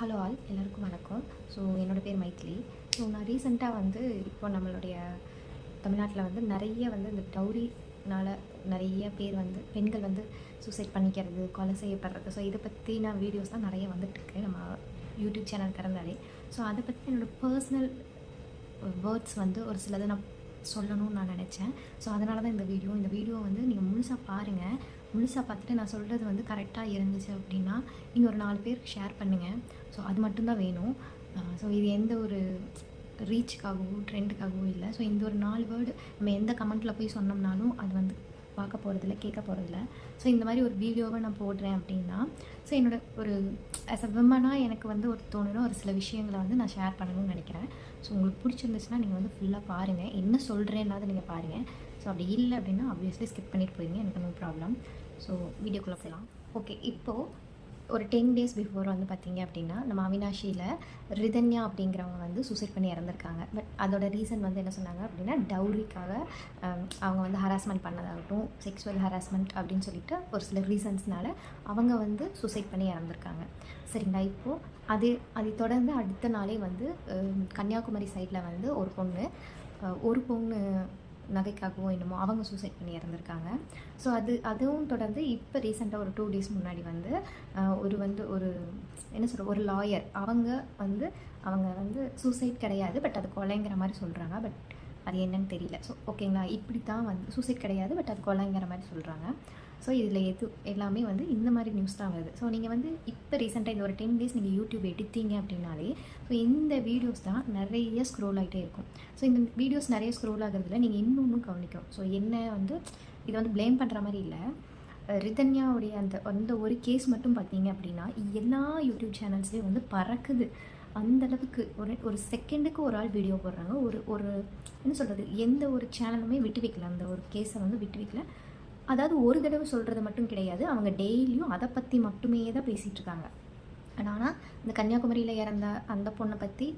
Hello all எல்லாருக்கும் வணக்கம். So என்னோட பேர் மைத்லி. ஸோ நான் ரீசெண்டாக வந்து இப்போ நம்மளுடைய தமிழ்நாட்டில் வந்து நிறைய வந்து இந்த டவுரினால நிறைய பேர் வந்து பெண்கள் வந்து சூசைட் பண்ணிக்கிறது கொலை செய்யப்படுறது. ஸோ இதை பற்றின வீடியோஸ் தான் நிறைய வந்துட்டுருக்கு நம்ம யூடியூப் சேனல் திறந்தாலே. ஸோ அதை பற்றி என்னோடய பர்சனல் வேர்ட்ஸ் வந்து ஒரு சிலதை நான் சொல்லணும்னு நான் நினச்சேன். ஸோ அதனால தான் இந்த வீடியோ இந்த வீடியோ வந்து நீங்கள் முழுசாக பாருங்கள் முழுசாக பார்த்துட்டு நான் சொல்கிறது வந்து கரெக்டாக இருந்துச்சு அப்படின்னா நீங்கள் ஒரு நாலு பேருக்கு ஷேர் பண்ணுங்கள் ஸோ அது மட்டும்தான் வேணும். ஸோ இது எந்த ஒரு ரீச்சுக்காகவோ ட்ரெண்டுக்காகவோ இல்லை. ஸோ இந்த ஒரு நாலு வேர்டு நம்ம எந்த கமெண்ட்டில் போய் சொன்னோம்னாலும் அது வந்து பார்க்க போகிறதில்ல கேட்க போகிறதில்ல ஸோ இந்த மாதிரி ஒரு வீடியோவை நான் போடுறேன் அப்படின்னா ஸோ என்னோட ஒரு ஆஸ் அ விமனாக எனக்கு வந்து ஒரு தோணுன ஒரு சில விஷயங்களை வந்து நான் ஷேர் பண்ணணும்னு நினைக்கிறேன். ஸோ உங்களுக்கு பிடிச்சிருந்துச்சுன்னா நீங்கள் வந்து ஃபுல்லாக பாருங்கள் என்ன சொல்கிறேன்னாவது நீங்கள் பாருங்கள் ஸோ அப்படி இல்லை அப்படின்னா ஆப்வியஸ்லி ஸ்கிப் பண்ணிட்டு போயிருங்க எனக்கு நோ ப்ராப்ளம் ஸோ வீடியோக்குள்ளே போகலாம் ஓகே இப்போது ஒரு டென் டேஸ் பிஃபோர் வந்து பார்த்தீங்க அப்படின்னா நம்ம அவினாஷியில் ரிதன்யா அப்படிங்கிறவங்க வந்து சூசைட் பண்ணி இறந்துருக்காங்க. பட் அதோட ரீசன் வந்து என்ன சொன்னாங்க அப்படின்னா டவுரிக்காக அவங்க வந்து ஹராஸ்மெண்ட் பண்ணதாகட்டும் செக்ஸுவல் ஹராஸ்மெண்ட் அப்படின்னு சொல்லிட்டு ஒரு சில ரீசன்ஸ்னால அவங்க வந்து சூசைட் பண்ணி இறந்துருக்காங்க. சரிங்களா? இப்போது அது அதை தொடர்ந்து அடுத்த நாளே வந்து கன்னியாகுமரி சைடில் வந்து ஒரு பொண்ணு ஒரு பொண்ணு நகைக்காகவோ என்னமோ அவங்க சூசைட் பண்ணி இறந்துருக்காங்க. ஸோ அது அதுவும் தொடர்ந்து இப்போ ரீசெண்டாக ஒரு டூ டேஸ் முன்னாடி வந்து ஒரு வந்து ஒரு என்ன சொல்கிற ஒரு லாயர் அவங்க வந்து அவங்க வந்து சூசைட் கிடையாது பட் அது கொலைங்கிற மாதிரி சொல்கிறாங்க பட் அது என்னன்னு தெரியல. ஸோ ஓகேங்களா இப்படி தான் வந்து சூசைட் கிடையாது பட் அது கொலைங்கிற மாதிரி சொல்கிறாங்க ஸோ இதில் எது எல்லாமே வந்து இந்த மாதிரி நியூஸ் தான் வருது. ஸோ நீங்கள் வந்து இப்போ ரீசெண்டாக இந்த ஒரு டென் டேஸ் நீங்கள் யூடியூப் எடுத்தீங்க அப்படின்னாலே ஸோ இந்த வீடியோஸ் தான் நிறைய ஸ்க்ரோல் ஆகிட்டே இருக்கும். ஸோ இந்த வீடியோஸ் நிறைய ஸ்க்ரோல் ஆகிறதுல நீங்கள் இன்னொன்றும் கவனிக்கும் ஸோ என்ன வந்து இதை வந்து ப்ளேம் பண்ணுற மாதிரி இல்லை. ரிதன்யாவுடைய அந்த அந்த ஒரு கேஸ் மட்டும் பார்த்தீங்க அப்படின்னா எல்லா யூடியூப் சேனல்ஸ்லேயும் வந்து பறக்குது. அந்தளவுக்கு ஒரு ஒரு செகண்டுக்கு ஒரு ஆள் வீடியோ போடுறாங்க. ஒரு ஒரு என்ன சொல்கிறது எந்த ஒரு சேனலுமே விட்டு வைக்கல அந்த ஒரு கேஸை வந்து விட்டு வைக்கல அதாவது ஒரு தடவை சொல்கிறது மட்டும் கிடையாது. அவங்க டெய்லியும் அதை பற்றி மட்டுமே தான் பேசிகிட்டு இருக்காங்க. ஆனால் இந்த கன்னியாகுமரியில் இறந்த அந்த பொண்ணை பற்றி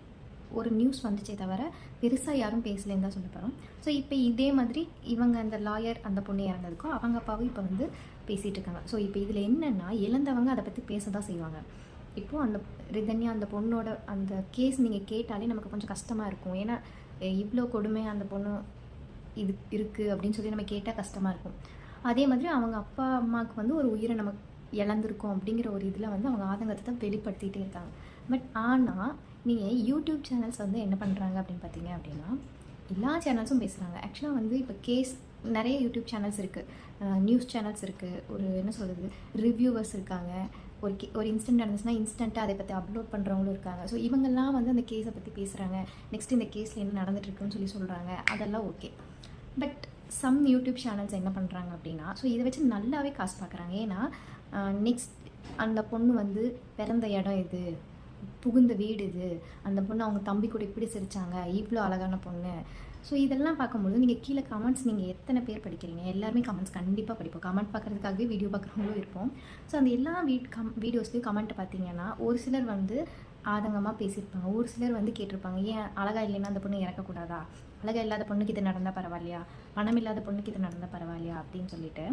ஒரு நியூஸ் வந்துச்சே தவிர பெருசாக யாரும் பேசலேன்னு தான் சொல்ல ஸோ இப்போ இதே மாதிரி இவங்க அந்த லாயர் அந்த பொண்ணு இறந்ததுக்கும் அவங்க அப்பாவும் இப்போ வந்து பேசிகிட்டு இருக்காங்க. ஸோ இப்போ இதில் என்னென்னா இழந்தவங்க அதை பற்றி பேச தான் செய்வாங்க. இப்போது அந்த ரிதன்யா அந்த பொண்ணோட அந்த கேஸ் நீங்கள் கேட்டாலே நமக்கு கொஞ்சம் கஷ்டமாக இருக்கும். ஏன்னா இவ்வளோ கொடுமை அந்த பொண்ணு இது இருக்குது அப்படின்னு சொல்லி நம்ம கேட்டால் கஷ்டமாக இருக்கும். அதே மாதிரி அவங்க அப்பா அம்மாவுக்கு வந்து ஒரு உயிரை நம்ம இழந்திருக்கோம் அப்படிங்கிற ஒரு இதில் வந்து அவங்க ஆதங்கத்தை தான் வெளிப்படுத்திகிட்டே இருக்காங்க. பட் ஆனால் நீங்கள் யூடியூப் சேனல்ஸ் வந்து என்ன பண்ணுறாங்க அப்படின்னு பார்த்தீங்க அப்படின்னா எல்லா சேனல்ஸும் பேசுகிறாங்க ஆக்சுவலாக வந்து இப்போ கேஸ் நிறைய யூடியூப் சேனல்ஸ் இருக்குது நியூஸ் சேனல்ஸ் இருக்குது ஒரு என்ன சொல்கிறது ரிவ்யூவர்ஸ் இருக்காங்க. ஒரு கே ஒரு இன்ஸ்டன்ட் நடந்துச்சுன்னா இன்ஸ்டண்ட்டாக அதை பற்றி அப்லோட் பண்ணுறவங்களும் இருக்காங்க. ஸோ இவங்கெல்லாம் வந்து அந்த கேஸை பற்றி பேசுகிறாங்க நெக்ஸ்ட் இந்த கேஸில் என்ன நடந்துட்டுருக்குன்னு சொல்லி சொல்கிறாங்க அதெல்லாம் okay. But some YouTube channels என்ன பண்ணுறாங்க அப்படின்னா ஸோ இதை வச்சு நல்லாவே காசு பார்க்குறாங்க ஏன்னா நெக்ஸ்ட் அந்த பொண்ணு வந்து பிறந்த இடம் இது புகுந்த வீடு இது அந்த பொண்ணு அவங்க தம்பி கூட இப்படி சிரிச்சாங்க இவ்வளோ அழகான பொண்ணு. ஸோ இதெல்லாம் பார்க்கும்போது நீங்கள் கீழே கமெண்ட்ஸ் நீங்கள் எத்தனை பேர் படிக்கிறீங்க? எல்லாருமே கமெண்ட்ஸ் கண்டிப்பாக படிப்போம். கமெண்ட் பார்க்குறதுக்காகவே வீடியோ பார்க்குறவங்களும் இருப்போம். ஸோ அந்த எல்லா வீட் கம் வீடியோஸ்லேயும் கமெண்ட் பார்த்தீங்கன்னா ஒரு சிலர் வந்து ஆதங்கமாக பேசியிருப்பாங்க. ஒரு சிலர் வந்து கேட்டிருப்பாங்க ஏன் அழகா இல்லைன்னா அந்த பொண்ணு இறக்கக்கூடாதா? அழகாக இல்லாத பொண்ணுக்கு இது நடந்தால் பரவாயில்லையா? பணம் இல்லாத பொண்ணுக்கு இது நடந்தால் பரவாயில்லையா? அப்படின்னு சொல்லிட்டு.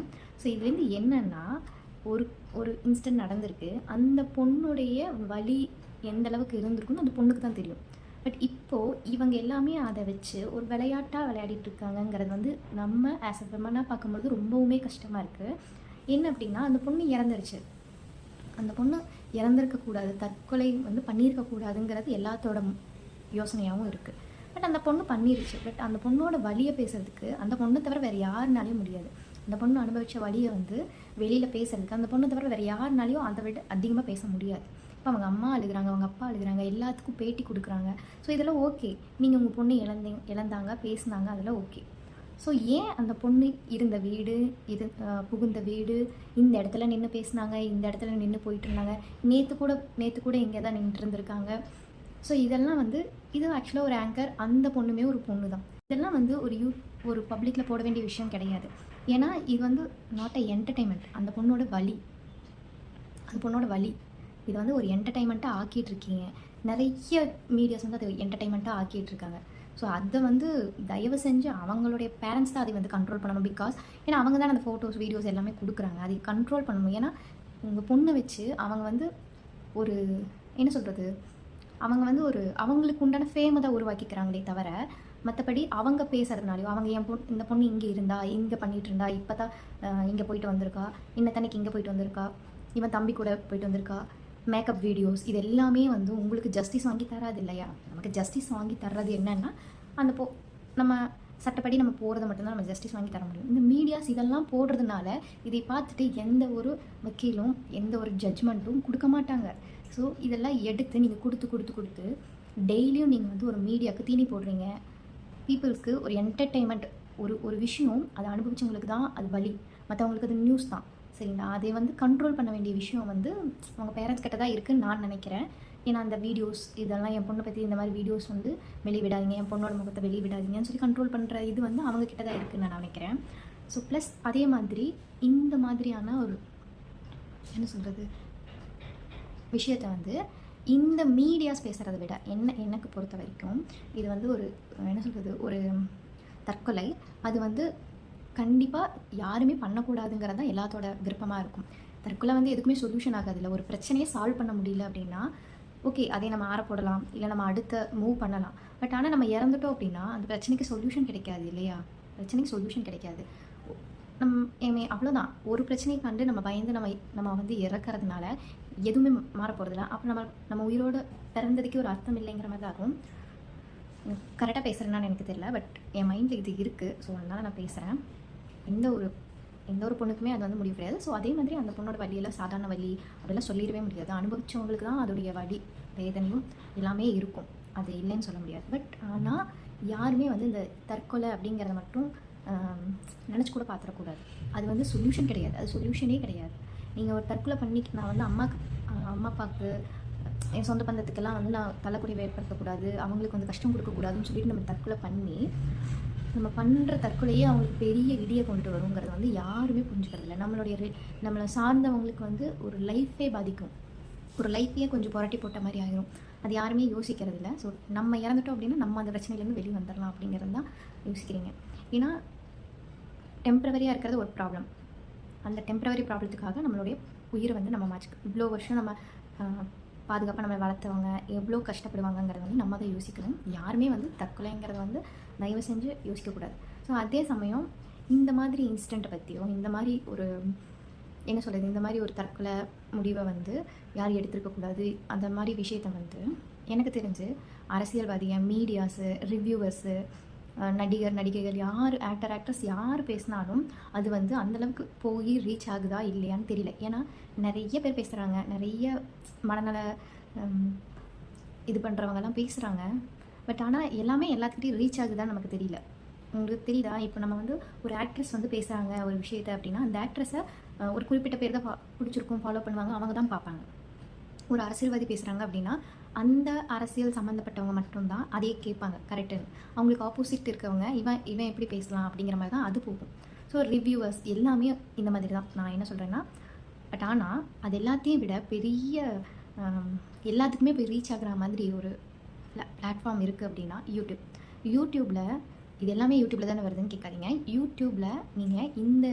ஸோ இதுலேருந்து என்னென்னா ஒரு ஒரு இன்ஸ்டன்ட் நடந்திருக்கு. அந்த பொண்ணுடைய வலி எந்த அளவுக்கு இருந்திருக்குன்னு அந்த பொண்ணுக்கு தான் தெரியும். பட் இப்போது இவங்க எல்லாமே அதை வச்சு ஒரு விளையாட்டாக விளையாடிட்டு இருக்காங்கங்கிறது வந்து நம்ம ஆஸ் அ விமனாக பார்க்கும்போது ரொம்பவுமே கஷ்டமாக இருக்குது என்ன அப்படின்னா அந்த பொண்ணு இறந்துருச்சு. அந்த பொண்ணு இறந்துருக்கக்கூடாது தற்கொலை வந்து பண்ணியிருக்கக்கூடாதுங்கிறது எல்லாத்தோட யோசனையாகவும் இருக்குது பட் அந்த பொண்ணு பண்ணிருச்சு. பட் அந்த பொண்ணோட வழியை பேசுறதுக்கு அந்த பொண்ணை தவிர வேறு யாருனாலையும் முடியாது. அந்த பொண்ணு அனுபவித்த வழியை வந்து வெளியில் பேசுறதுக்கு அந்த பொண்ணை தவிர வேறு யாருனாலையும் அதை விட அதிகமாக பேச முடியாது. இப்போ அவங்க அம்மா அழுகுறாங்க அவங்க அப்பா அழுகிறாங்க எல்லாத்துக்கும் பேட்டி கொடுக்குறாங்க. ஸோ இதெல்லாம் ஓகே நீங்கள் உங்கள் பொண்ணு இழந்தீங்க இழந்தாங்க பேசுனாங்க அதெல்லாம் ஓகே ஸோ ஏன் அந்த பொண்ணு இருந்த வீடு இது புகுந்த வீடு இந்த இடத்துல நின்று பேசுனாங்க இந்த இடத்துல நின்று போயிட்டு இருந்தாங்க? நேற்று கூட நேற்று கூட இங்கே தான் நின்றுட்டு இருந்திருக்காங்க ஸோ இதெல்லாம் வந்து இது ஆக்சுவலாக ஒரு ஆங்கர் அந்த பொண்ணுமே ஒரு பொண்ணு தான் இதெல்லாம் வந்து ஒரு யூ ஒரு பப்ளிக்கில் போட வேண்டிய விஷயம் கிடையாது. ஏன்னா இது வந்து நாட் அ என்டர்டைன்மெண்ட் அந்த பொண்ணோட வலி. அந்த பொண்ணோட வலி. இது வந்து ஒரு என்டர்டைன்மெண்ட்டாக ஆக்கிட்டு இருக்கீங்க. நிறைய மீடியாஸ் வந்து அது என்டர்டைன்மெண்ட்டாக ஆக்கிட்டு இருக்காங்க. ஸோ அதை வந்து தயவு செஞ்சு அவங்களுடைய பேரண்ட்ஸ் தான் அதை வந்து கண்ட்ரோல் பண்ணணும் பிகாஸ் ஏன்னா அவங்க தான் அந்த ஃபோட்டோஸ் வீடியோஸ் எல்லாமே கொடுக்குறாங்க. அதை கண்ட்ரோல் பண்ணணும். ஏன்னா உங்கள் பொண்ணை வச்சு அவங்க வந்து ஒரு என்ன சொல்கிறது அவங்க வந்து ஒரு அவங்களுக்கு உண்டான ஃபேமை தான் உருவாக்கிக்கிறாங்களே தவிர மற்றபடி அவங்க பேசுறதுனாலையோ அவங்க என் பொண்ணு இந்த பொண்ணு இங்கே இருந்தா இங்கே பண்ணிட்டு இருந்தா இப்போ தான் இங்கே போயிட்டு வந்திருக்கா இன்னத்தனைக்கு இங்கே போயிட்டு வந்திருக்கா இவன் தம்பி கூட போயிட்டு வந்திருக்கா மேக்கப் வீடியோஸ் இது எல்லாமே வந்து உங்களுக்கு ஜஸ்டிஸ் வாங்கி தராது இல்லையா? நமக்கு ஜஸ்டிஸ் வாங்கி தர்றது என்னன்னா அந்த போ நம்ம சட்டப்படி நம்ம போகிறத மட்டும்தான் நம்ம ஜஸ்டிஸ் வாங்கி தர முடியும். இந்த மீடியாஸ் இதெல்லாம் போடுறதுனால இதை பார்த்துட்டு எந்த ஒரு வக்கீலும் எந்த ஒரு ஜட்ஜ்மெண்ட்டும் கொடுக்க மாட்டாங்க. ஸோ இதெல்லாம் எடுத்து நீங்கள் கொடுத்து கொடுத்து கொடுத்து டெய்லியும் நீங்கள் வந்து ஒரு மீடியாவுக்கு தீனி போடுறீங்க. பீப்புள்ஸ்க்கு ஒரு என்டர்டெயின்மெண்ட் ஒரு ஒரு விஷயம் அதை அனுபவிச்சவங்களுக்கு தான் அது வலி. மற்றவங்களுக்கு அது நியூஸ் தான். சரிங்களா அதை வந்து கண்ட்ரோல் பண்ண வேண்டிய விஷயம் வந்து அவங்க பேரண்ட்ஸ் கிட்ட தான் இருக்குதுன்னு நான் நினைக்கிறேன். ஏன்னா அந்த வீடியோஸ் இதெல்லாம் என் பொண்ணை பற்றி இந்த மாதிரி வீடியோஸ் வந்து வெளியே விடாதீங்க என் பொண்ணோட முகத்தை வெளியே விடாதீங்கன்னு சொல்லி கண்ட்ரோல் பண்ணுற இது வந்து அவங்க கிட்ட தான் இருக்குதுன்னு நான் நினைக்கிறேன். ஸோ ப்ளஸ் அதே மாதிரி இந்த மாதிரியான ஒரு என்ன சொல்கிறது விஷயத்தை வந்து இந்த மீடியாஸ் பேசுகிறத விட என்ன எனக்கு பொறுத்த வரைக்கும் இது வந்து ஒரு என்ன சொல்கிறது ஒரு தற்கொலை. அது வந்து கண்டிப்பாக யாருமே பண்ணக்கூடாதுங்கிறது தான் எல்லாத்தோட விருப்பமாக இருக்கும். தற்கொலை வந்து எதுக்குமே சொல்யூஷன் ஆகாதில்ல. ஒரு பிரச்சனையை சால்வ் பண்ண முடியல அப்படின்னா ஓகே அதை நம்ம ஆற போடலாம் இல்லை நம்ம அடுத்த மூவ் பண்ணலாம். பட் ஆனால் நம்ம இறந்துட்டோம் அப்படின்னா அந்த பிரச்சனைக்கு சொல்யூஷன் கிடைக்காது இல்லையா? பிரச்சனைக்கு சொல்யூஷன் கிடைக்காது. நம் ஏமே அவ்வளோதான் ஒரு பிரச்சனையை கண்டு நம்ம பயந்து நம்ம நம்ம வந்து இறக்கிறதுனால எதுவுமே மாற போகிறதில்ல அப்போ நம்ம நம்ம உயிரோடு பிறந்ததுக்கே ஒரு அர்த்தம் இல்லைங்கிற மாதிரி தான் ஆகும் கரெக்டாக பேசுகிறேன்னு எனக்கு தெரியல பட் என் மைண்டில் இது இருக்குது ஸோ அதனால் நான் பேசுகிறேன் எந்த ஒரு எந்த ஒரு பொண்ணுக்குமே அது வந்து முடிவு கிடையாது. ஸோ அதே மாதிரி அந்த பொண்ணோட வழியெல்லாம் சாதாரண வலி அப்படிலாம் சொல்லிடவே முடியாது. அனுபவிச்சவங்களுக்கு தான் அதோடைய வழி வேதனையும் எல்லாமே இருக்கும். அது இல்லைன்னு சொல்ல முடியாது. பட் ஆனால் யாருமே வந்து இந்த தற்கொலை அப்படிங்கிறத மட்டும் நினச்சி கூட பார்த்துடக்கூடாது அது வந்து சொல்யூஷன் கிடையாது. அது சொல்யூஷனே கிடையாது. நீங்கள் ஒரு தற்கொலை பண்ணி நான் வந்து அம்மாக்கு அம்மா அப்பாவுக்கு என் சொந்த பந்தத்துக்கெல்லாம் வந்து நான் தலைக்குடிவை ஏற்படுத்தக்கூடாது அவங்களுக்கு வந்து கஷ்டம் கொடுக்கக்கூடாதுன்னு சொல்லிட்டு நம்ம தற்கொலை பண்ணி நம்ம பண்ணுற தற்கொலையே அவங்களுக்கு பெரிய இடியை கொண்டு வருங்கிறது வந்து யாருமே புரிஞ்சுக்கிறதில்ல. நம்மளுடைய நம்மளை சார்ந்தவங்களுக்கு வந்து ஒரு லைஃபே பாதிக்கும். ஒரு லைஃப்பையே கொஞ்சம் புரட்டி போட்ட மாதிரி ஆகிரும் அது யாருமே யோசிக்கிறது இல்லை ஸோ நம்ம இறந்துட்டோம் அப்படின்னா நம்ம அந்த பிரச்சனையிலேருந்து வெளியே வந்துடலாம் அப்படிங்கிறது தான் யோசிக்கிறீங்க. ஏன்னா டெம்ப்ரவரியாக இருக்கிறது ஒரு ப்ராப்ளம் அந்த டெம்ப்ரவரி ப்ராப்ளத்துக்காக நம்மளுடைய உயிரை வந்து நம்ம மாச்சு இவ்வளோ வருஷம் நம்ம பாதுகாப்பாக நம்ம வளர்த்தவங்க எவ்வளோ கஷ்டப்படுவாங்கங்கிறத வந்து நம்ம தான் யோசிக்கணும். யாருமே வந்து தற்கொலைங்கிறத வந்து தயவு செஞ்சு யோசிக்கக்கூடாது ஸோ அதே சமயம் இந்த மாதிரி இன்சிடெண்ட்டை பற்றியோ இந்த மாதிரி ஒரு என்ன சொல்கிறது இந்த மாதிரி ஒரு தற்கொலை முடிவை வந்து யார் எடுத்திருக்கக்கூடாது அந்த மாதிரி விஷயத்தை வந்து எனக்கு தெரிஞ்சு அரசியல்வாதிய மீடியாஸு ரிவ்யூவர்ஸு நடிகர் நடிகைகள் யார் ஆக்டர் ஆக்ட்ரஸ் யார் பேசினாலும் அது வந்து அந்தளவுக்கு போய் ரீச் ஆகுதா இல்லையான்னு தெரியல. ஏன்னா நிறைய பேர் பேசுகிறாங்க நிறைய மனநல இது பண்ணுறவங்கலாம் பேசுகிறாங்க பட் ஆனால் எல்லாமே எல்லாத்துக்கிட்டையும் ரீச் ஆகுதான்னு நமக்கு தெரியல. உங்களுக்கு தெரியுதா? இப்போ நம்ம வந்து ஒரு ஆக்ட்ரஸ் வந்து பேசுகிறாங்க ஒரு விஷயத்தை அப்படின்னா அந்த ஆக்ட்ரஸை ஒரு குறிப்பிட்ட பேர் தான் பா பிடிச்சிருக்கும் ஃபாலோ பண்ணுவாங்க. அவங்க தான் பார்ப்பாங்க. ஒரு அரசியல்வாதி பேசுகிறாங்க அப்படின்னா அந்த அரசியல் சம்மந்தப்பட்டவங்க மட்டும்தான் அதையே கேட்பாங்க கரெக்டுன்னு அவங்களுக்கு ஆப்போசிட் இருக்கவங்க இவன் இவன் எப்படி பேசலாம் அப்படிங்கிற மாதிரி தான் அது போகும். ஸோ ரிவ்யூவர்ஸ் எல்லாமே இந்த மாதிரி தான். நான் என்ன சொல்கிறேன்னா பட் ஆனால் அது எல்லாத்தையும் விட பெரிய எல்லாத்துக்குமே போய் ரீச் ஆகிற மாதிரி ஒரு பிளாட்ஃபார்ம் இருக்குது அப்படின்னா யூடியூப் யூடியூப்பில் இது எல்லாமே யூடியூப்பில் தானே வருதுன்னு கேட்காதீங்க. யூடியூப்பில் நீங்கள் இந்த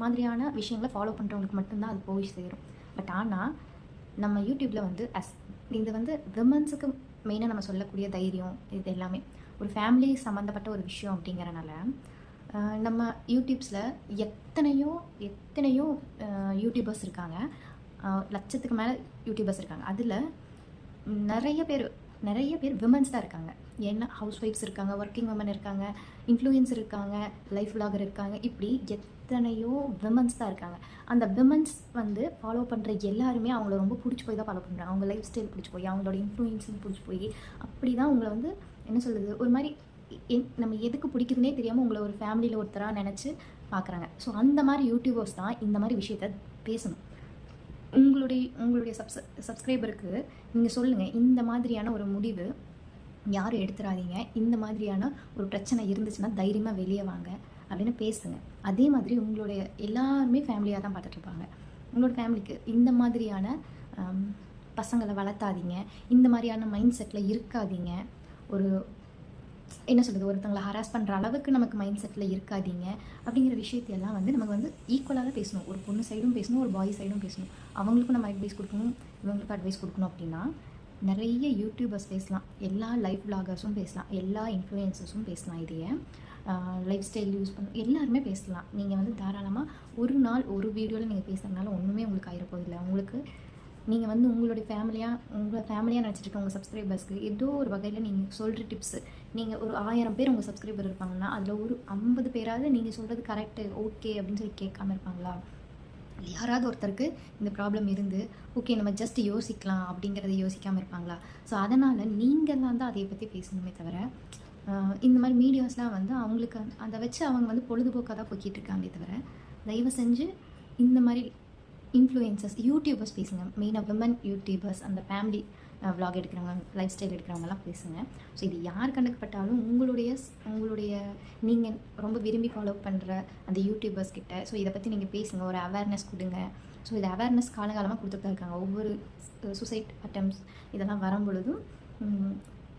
மாதிரியான விஷயங்களை ஃபாலோ பண்ணுறவங்களுக்கு மட்டும்தான் அது போய் சேரும். பட் ஆனால் நம்ம யூடியூப்பில் வந்து அஸ் இது வந்து விமன்ஸுக்கு மெயினாக நம்ம சொல்லக்கூடிய தைரியம் இது எல்லாமே. ஒரு ஃபேமிலி சம்மந்தப்பட்ட ஒரு விஷயம் அப்படிங்கிறனால நம்ம யூடியூப்ஸில் எத்தனையோ எத்தனையோ யூடியூபர்ஸ் இருக்காங்க. லட்சத்துக்கு மேலே யூடியூபர்ஸ் இருக்காங்க. அதில் நிறைய பேர் நிறைய பேர் விமன்ஸ் தான் இருக்காங்க. என்ன ஹவுஸ் ஒய்ஃப்ஸ் இருக்காங்க ஒர்க்கிங் உமன் இருக்காங்க இன்ஃப்ளூயன்ஸ் இருக்காங்க லைஃப் லாகர் இருக்காங்க. இப்படி எத்தனையோ விமன்ஸ் தான் இருக்காங்க. அந்த விமன்ஸ் வந்து ஃபாலோ பண்ணுற எல்லாருமே அவங்கள ரொம்ப பிடிச்சி போய் தான் ஃபாலோ பண்ணுறாங்க அவங்க லைஃப் ஸ்டைல் பிடிச்சி போய் அவங்களோட இன்ஃப்ளூயன்ஸும் பிடிச்சி போய் அப்படி தான் அவங்கள வந்து என்ன சொல்கிறது ஒரு மாதிரி நம்ம எதுக்கு பிடிக்குதுனே தெரியாமல் உங்களை ஒரு ஃபேமிலியில் ஒருத்தராக நினச்சி பார்க்குறாங்க. ஸோ அந்த மாதிரி யூடியூபர்ஸ் தான் இந்த மாதிரி விஷயத்த பேசணும். உங்களுடைய உங்களுடைய சப்ஸ் சப்ஸ்கிரைபருக்கு நீங்கள் சொல்லுங்கள் இந்த மாதிரியான ஒரு முடிவு யாரும் எடுத்துடாதீங்க இந்த மாதிரியான ஒரு பிரச்சனை இருந்துச்சுன்னா தைரியமாக வெளியே வாங்க அப்படின்னு பேசுங்க. அதே மாதிரி உங்களுடைய எல்லாருமே ஃபேமிலியாக தான் பார்த்துட்ருப்பாங்க. உங்களோட ஃபேமிலிக்கு இந்த மாதிரியான பசங்களை வளர்த்தாதீங்க. இந்த மாதிரியான மைண்ட் செட்டில் இருக்காதீங்க. ஒரு என்ன சொல்கிறது ஒருத்தவங்களை ஹராஸ் பண்ணுற அளவுக்கு நமக்கு மைண்ட் செட்டில் இருக்காதீங்க அப்படிங்கிற விஷயத்தையெல்லாம் வந்து நமக்கு வந்து ஈக்குவலாக பேசணும். ஒரு பொண்ணு சைடும் பேசணும் ஒரு பாய் சைடும் பேசணும். அவங்களுக்கும் நம்ம அட்வைஸ் கொடுக்கணும் இவங்களுக்கும் அட்வைஸ் கொடுக்கணும் அப்படின்னா நிறைய யூடியூபர்ஸ் பேசலாம் எல்லா லைஃப் பிளாகர்ஸும் பேசலாம் எல்லா இன்ஃப்ளூயன்சஸும் பேசலாம் இதையே. லைஃப் ஸ்டைல் யூஸ் பண்ண எல்லாருமே பேசலாம். நீங்கள் வந்து தாராளமாக ஒரு நாள் ஒரு வீடியோவில் நீங்கள் பேசுகிறதுனால ஒன்றுமே உங்களுக்கு ஆயிரப்போதில்லை உங்களுக்கு நீங்கள் வந்து உங்களுடைய ஃபேமிலியாக உங்கள் ஃபேமிலியாக நினச்சிட்டு உங்கள் சப்ஸ்கிரைபர்ஸ்க்கு ஏதோ ஒரு வகையில் நீங்கள் சொல்கிற டிப்ஸு நீங்கள் ஒரு ஆயிரம் பேர் உங்கள் சப்ஸ்கிரைபர் இருப்பாங்கன்னா அதில் ஒரு ஐம்பது பேராவது நீங்கள் சொல்கிறது கரெக்டு ஓகே அப்படின்னு சொல்லி கேட்காம இருப்பாங்களா? யாராவது ஒருத்தருக்கு இந்த ப்ராப்ளம் இருந்து ஓகே நம்ம ஜஸ்ட் யோசிக்கலாம் அப்படிங்கிறத யோசிக்காமல் இருப்பாங்களா? ஸோ அதனால் நீங்கள் தான் தான் அதை பற்றி பேசணுமே தவிர இந்த மாதிரி மீடியாஸ்லாம் வந்து அவங்களுக்கு அந்த- அதை வச்சு அவங்க வந்து பொழுதுபோக்காக தான் போய்கிட்டு இருக்காங்களே தவிர தயவு செஞ்சு இந்த மாதிரி இன்ஃப்ளூயன்சஸ் யூடியூபர்ஸ் பேசுங்க. மெயினாக விமன் யூடியூபர்ஸ் அந்த ஃபேமிலி vlog எடுக்கிறவங்க லைஃப் ஸ்டைல் எடுக்கிறவங்கலாம் பேசுங்க. ஸோ இது யார் கண்டுக்கப்பட்டாலும் உங்களுடைய உங்களுடைய நீங்கள் ரொம்ப விரும்பி ஃபாலோ பண்ணுற அந்த யூடியூபர்ஸ் கிட்ட ஸோ இதை பற்றி நீங்கள் பேசுங்க. ஒரு அவேர்னஸ் கொடுங்க. ஸோ இது அவேர்னஸ் காலகாலமாக கொடுத்துட்டு தான் இருக்காங்க. ஒவ்வொரு சூசைட் அட்டம்ஸ் இதெல்லாம் வரும் பொழுதும்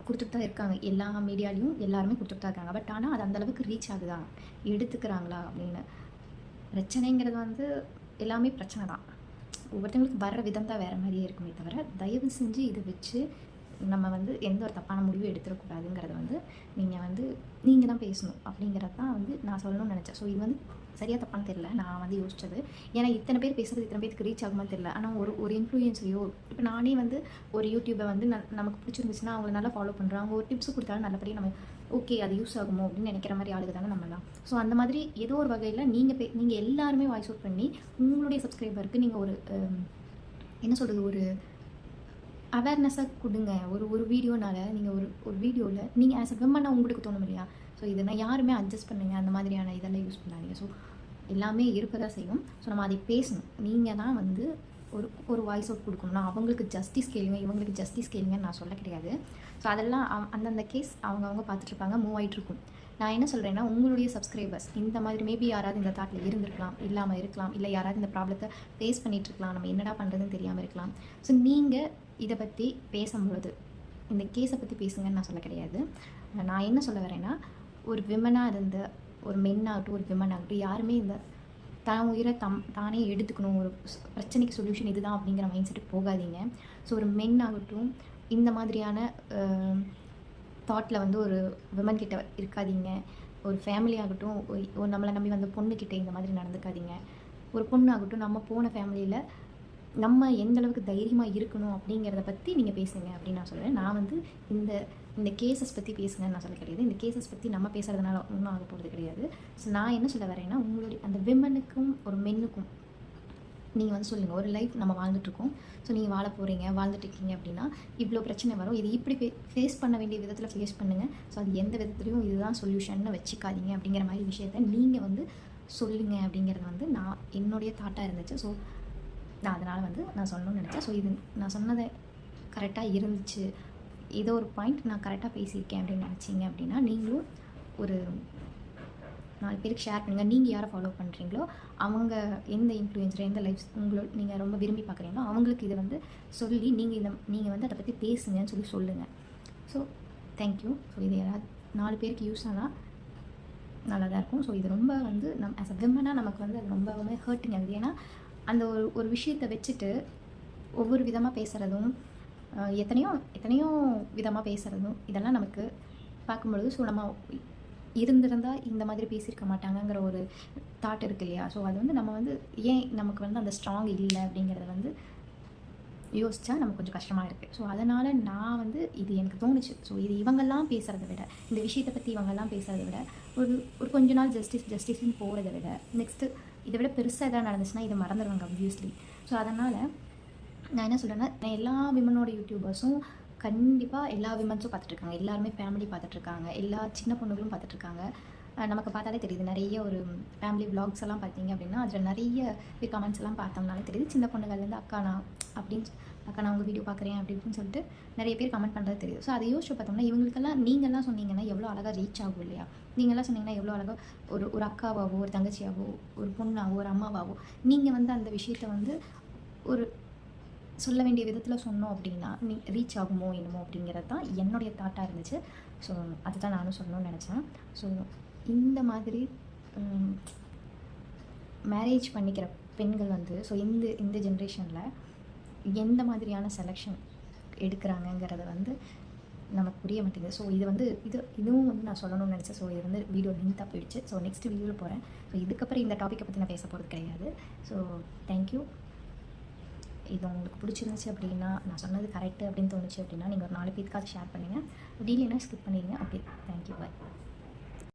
கொடுத்துட்டு தான் இருக்காங்க. எல்லா மீடியாலையும் எல்லாருமே கொடுத்துட்டு தான் இருக்காங்க. பட் ஆனால் அது அந்தளவுக்கு ரீச் ஆகுதா? எடுத்துக்கிறாங்களா? அப்படின்னு. பிரச்சனைங்கிறது வந்து எல்லாமே பிரச்சனை தான். ஒவ்வொருத்தவங்களுக்கு வர்ற விதம் தான் வேறு மாதிரியே இருக்குமே தவிர தயவு செஞ்சு இதை வச்சு நம்ம வந்து எந்த ஒரு தப்பான முடிவும் எடுத்துடக்கூடாதுங்கிறத வந்து நீங்கள் வந்து நீங்கள் தான் பேசணும். அப்படிங்கிறது தான் வந்து நான் சொல்லணும்னு நினச்சேன். ஸோ இது வந்து சரியாக தப்பான்னு தெரியல நான் வந்து யோசிச்சது. ஏன்னா இத்தனை பேர் பேசுறது இத்தனை பேருக்கு ரீச் ஆகுமான்னு தெரியல. ஆனால் ஒரு ஒரு இன்ஃப்ளூயன்ஸையோ இப்போ நானே வந்து ஒரு யூடியூப்பை வந்து ந- நமக்கு பிடிச்சிருந்துச்சுன்னா அவங்கள நல்லா ஃபாலோ பண்ணுறோம் அவங்க ஒரு டிப்ஸ் கொடுத்தாலும் நல்லபடியாக நம்ம ஓகே அது யூஸ் ஆகுமோ அப்படின்னு நினைக்கிற மாதிரி ஆளுக்கு தானே நம்மலாம் ஸோ அந்த மாதிரி ஏதோ ஒரு வகையில் நீங்கள் பே நீங்கள் எல்லாருமே வாய்ஸ் அவுட் பண்ணி உங்களுடைய சப்ஸ்கிரைபருக்கு நீங்கள் ஒரு என்ன சொல்கிறது ஒரு அவேர்னஸாக கொடுங்க. ஒரு ஒரு வீடியோனால நீங்கள் ஒரு ஒரு வீடியோவில் நீங்கள் ஆஸ் அ விமனாக உங்களுக்கு தோணும் இல்லையா? ஸோ இதை நான் யாருமே அட்ஜஸ்ட் பண்ணுங்க அந்த மாதிரியான இதெல்லாம் யூஸ் பண்ணாதீங்க. ஸோ எல்லாமே இருக்க தான் செய்யும். ஸோ நம்ம அதை பேசணும். நீங்கள் தான் வந்து ஒரு ஒரு வாய்ஸ் அவுட் கொடுக்கணும்னா அவங்களுக்கு ஜஸ்டிஸ் கேளுங்க இவங்களுக்கு ஜஸ்டிஸ் கேளுங்கன்னு நான் சொல்ல கிடையாது. ஸோ அதெல்லாம் அந்தந்த கேஸ் அவங்கவுங்க பார்த்துட்ருப்பாங்க மூவ் ஆகிட்ருக்கும் நான் என்ன சொல்கிறேன்னா உங்களுடைய சப்ஸ்கிரைபர்ஸ் இந்த மாதிரி மேபி யாராவது இந்த தாட்டில் இருந்திருக்கலாம் இல்லாமல் இருக்கலாம் இல்லை யாராவது இந்த ப்ராப்ளத்தை ஃபேஸ் பண்ணிகிட்ருக்கலாம் நம்ம என்னடா பண்ணுறதுன்னு தெரியாமல் இருக்கலாம். ஸோ நீங்கள் இதை பற்றி பேசும்பொழுது இந்த கேஸை பற்றி பேசுங்கன்னு நான் சொல்ல கிடையாது. நான் என்ன சொல்ல வரேன்னா ஒரு விமனாக இருந்த ஒரு மென் ஆகட்டும் ஒரு விமன் ஆகட்டும் யாருமே இந்த தான் உயிரை தம் தானே எடுத்துக்கணும். ஒரு பிரச்சனைக்கு சொல்யூஷன் இதுதான் அப்படிங்கிற மைண்ட் செட்டுக்கு போகாதீங்க. ஸோ ஒரு மென் ஆகட்டும் இந்த மாதிரியான தாட்டில் வந்து ஒரு விமன் கிட்ட இருக்காதீங்க. ஒரு ஃபேமிலி ஆகட்டும் ஒரு நம்மளை நம்பி வந்த பொண்ணுக்கிட்ட இந்த மாதிரி நடந்துக்காதீங்க. ஒரு பொண்ணு ஆகட்டும் நம்ம போன ஃபேமிலியில் நம்ம எந்த அளவுக்கு தைரியமாக இருக்கணும் அப்படிங்கிறத பற்றி நீங்கள் பேசுங்க அப்படின்னு நான் சொல்கிறேன் நான் வந்து இந்த இந்த கேசஸ் பற்றி பேசுங்கன்னு நான் சொல்ல கிடையாது. இந்த கேசஸ் பற்றி நம்ம பேசுறதுனால ஒன்றும் ஆக போகிறது கிடையாது. ஸோ நான் என்ன சொல்ல வரேன்னா உங்களுடைய அந்த விமனுக்கும் ஒரு மென்னுக்கும் நீங்கள் வந்து சொல்லுங்கள் ஒரு லைஃப் நம்ம வாழ்ந்துட்டுருக்கோம் ஸோ நீங்கள் வாழ போகிறீங்க வாழ்ந்துட்டு இருக்கீங்க அப்படின்னா இவ்வளோ பிரச்சனை வரும். இது இப்படி ஃபேஸ் பண்ண வேண்டிய விதத்தில் ஃபேஸ் பண்ணுங்கள் ஸோ அது எந்த விதத்துலையும் இதுதான் சொல்யூஷன்னு வச்சுக்காதீங்க அப்படிங்கிற மாதிரி விஷயத்த நீங்கள் வந்து சொல்லுங்க அப்படிங்கிறது வந்து நான் என்னுடைய தாட்டாக இருந்துச்சு. ஸோ நான் அதனால் வந்து நான் சொல்லணும்னு நினச்சேன். ஸோ இது நான் சொன்னதை கரெக்டாக இருந்துச்சு. ஏதோ ஒரு பாயிண்ட் நான் கரெக்டாக பேசியிருக்கேன் அப்படின்னு நினச்சிங்க அப்படின்னா நீங்களும் ஒரு நாலு பேருக்கு ஷேர் பண்ணுங்கள் நீங்கள் யாரை ஃபாலோ பண்ணுறீங்களோ அவங்க எந்த இன்ஃப்ளூயன்ஸர் எந்த லைஃப் உங்களோட நீங்கள் ரொம்ப விரும்பி பார்க்குறீங்களோ அவங்களுக்கு இதை வந்து சொல்லி நீங்கள் இதை நீங்கள் வந்து அதை பற்றி பேசுங்கன்னு சொல்லி சொல்லுங்கள் ஸோ தேங்க்யூ ஸோ இது யாராவது நாலு பேருக்கு யூஸ் ஆனால் நல்லா தான் இருக்கும். ஸோ இது ரொம்ப வந்து நம் ஆஸ் அ விமனாக நமக்கு வந்து அது ரொம்பவுமே ஹர்ட்டிங் ஆகுது. ஏன்னா அந்த ஒரு ஒரு விஷயத்தை வச்சுட்டு ஒவ்வொரு விதமாக பேசுகிறதும் எத்தனையோ எத்தனையோ விதமாக பேசுகிறதும் இதெல்லாம் நமக்கு பார்க்கும்பொழுது ஸோ நம்ம இருந்திருந்தால் இந்த மாதிரி பேசியிருக்க மாட்டாங்கங்கிற ஒரு தாட் இருக்கு இல்லையா? ஸோ அது வந்து நம்ம வந்து ஏன் நமக்கு வந்து அந்த ஸ்ட்ராங் இல்லை அப்படிங்கிறத வந்து யோசிச்சா நமக்கு கொஞ்சம் கஷ்டமாக இருக்குது ஸோ அதனால் நான் வந்து இது எனக்கு தோணுச்சு. ஸோ இது இவங்கெல்லாம் பேசுகிறத விட இந்த விஷயத்தை பற்றி இவங்கெல்லாம் பேசுகிறத விட ஒரு ஒரு கொஞ்ச நாள் ஜஸ்டிஸ் ஜஸ்டிஸ்ன்னு போகிறத விட நெக்ஸ்ட்டு இதை விட பெருசாக எதாவது நடந்துச்சுன்னா இதை மறந்துடுவாங்க அப்வியஸ்லி ஸோ அதனால் நான் என்ன சொல்கிறேன்னா எல்லா விமனோட யூடியூபர்ஸும் கண்டிப்பாக எல்லா விமன்ஸும் பார்த்துட்ருக்காங்க. எல்லாருமே ஃபேமிலி பார்த்துட்ருக்காங்க. எல்லா சின்ன பொண்ணுகளும் பார்த்துட்ருக்காங்க. நமக்கு பார்த்தாலே தெரியுது. நிறைய ஒரு ஃபேமிலி விளாக்ஸ் எல்லாம் பார்த்தீங்க அப்படின்னா அதில் நிறைய கமெண்ட்ஸ் எல்லாம் பார்த்தோம்னாலே தெரியுது. சின்ன பொண்ணுகள்லேருந்து அக்கா நான் அப்படின்னு அக்கா நான் உங்கள் வீடியோ பார்க்குறேன் அப்படி இப்படின்னு சொல்லிட்டு நிறைய பேர் கமெண்ட் பண்ணுறது தெரியுது. ஸோ அதை யோசிச்சு பார்த்தோம்னா இவங்களுக்கெல்லாம் நீங்கள்லாம் சொன்னீங்கன்னா எவ்வளோ அழகாக ரீச் ஆகும் இல்லையா? நீங்கள்லாம் சொன்னீங்கன்னா எவ்வளோ அழகாக ஒரு ஒரு அக்காவாவோ ஒரு தங்கச்சியாவோ ஒரு பொண்ணாவோ ஒரு அம்மாவாவோ நீங்கள் வந்து அந்த விஷயத்தை வந்து ஒரு சொல்ல வேண்டிய விதத்தில் சொன்னோம் அப்படின்னா நீ ரீச் ஆகுமோ என்னமோ அப்படிங்கிறது தான் என்னுடைய தாட்டாக இருந்துச்சு. ஸோ அதுதான் நானும் சொல்லணும்னு நினச்சேன். ஸோ இந்த மாதிரி மேரேஜ் பண்ணிக்கிற பெண்கள் வந்து ஸோ இந்த இந்த ஜென்ரேஷனில் எந்த மாதிரியான செலெக்ஷன் எடுக்கிறாங்கங்கிறத வந்து நமக்கு புரிய மாட்டேங்குது. ஸோ இது வந்து இது இதுவும் வந்து நான் சொல்லணும்னு நினச்சேன். ஸோ இது வந்து வீடியோ லென்த்தாக போயிடுச்சு. ஸோ நெக்ஸ்ட் வீடியோவில் போகிறேன் ஸோ இதுக்கப்புறம் இந்த டாப்பிக்கை பற்றி நான் பேச போகிறது கிடையாது. ஸோ தேங்க்யூ இது உங்களுக்கு பிடிச்சிருந்துச்சு அப்படின்னா நான் சொன்னது கரெக்டு அப்படின்னு தோணுச்சு அப்படின்னா நீங்கள் ஒரு நாலு பேருக்காவது ஷேர் பண்ணுங்கள் முடியலன்னா ஸ்கிப் பண்ணிடுங்க. Okay thank you bye